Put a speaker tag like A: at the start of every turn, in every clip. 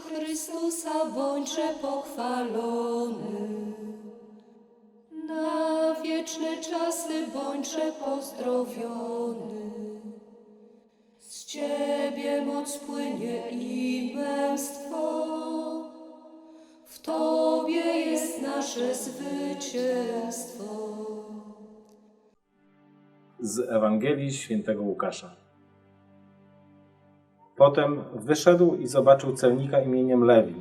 A: Chrystusa bądźże pochwalony. Na wieczne czasy bądźże pozdrowiony. Z Ciebie moc płynie i męstwo. W Tobie jest nasze zwycięstwo.
B: z Ewangelii świętego Łukasza. Potem wyszedł i zobaczył celnika imieniem Lewi,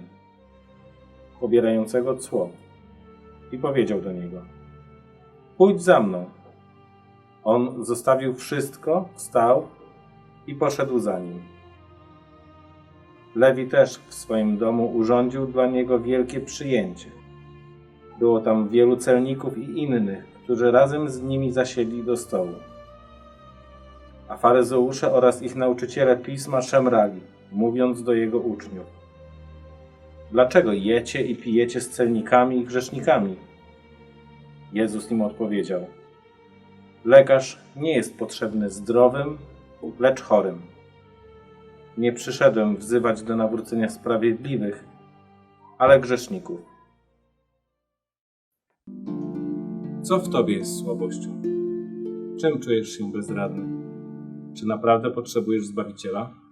B: pobierającego cło, i powiedział do niego: Pójdź za mną. On zostawił wszystko, wstał i poszedł za nim. Lewi też w swoim domu urządził dla niego wielkie przyjęcie. Było tam wielu celników i innych, którzy razem z nimi zasiedli do stołu. A faryzeusze oraz ich nauczyciele pisma szemrali, mówiąc do jego uczniów: Dlaczego jecie i pijecie z celnikami i grzesznikami? Jezus im odpowiedział: Lekarz nie jest potrzebny zdrowym, lecz chorym. Nie przyszedłem wzywać do nawrócenia sprawiedliwych, ale grzeszników. Co w tobie jest słabością? Czym czujesz się bezradny? Czy naprawdę potrzebujesz Zbawiciela?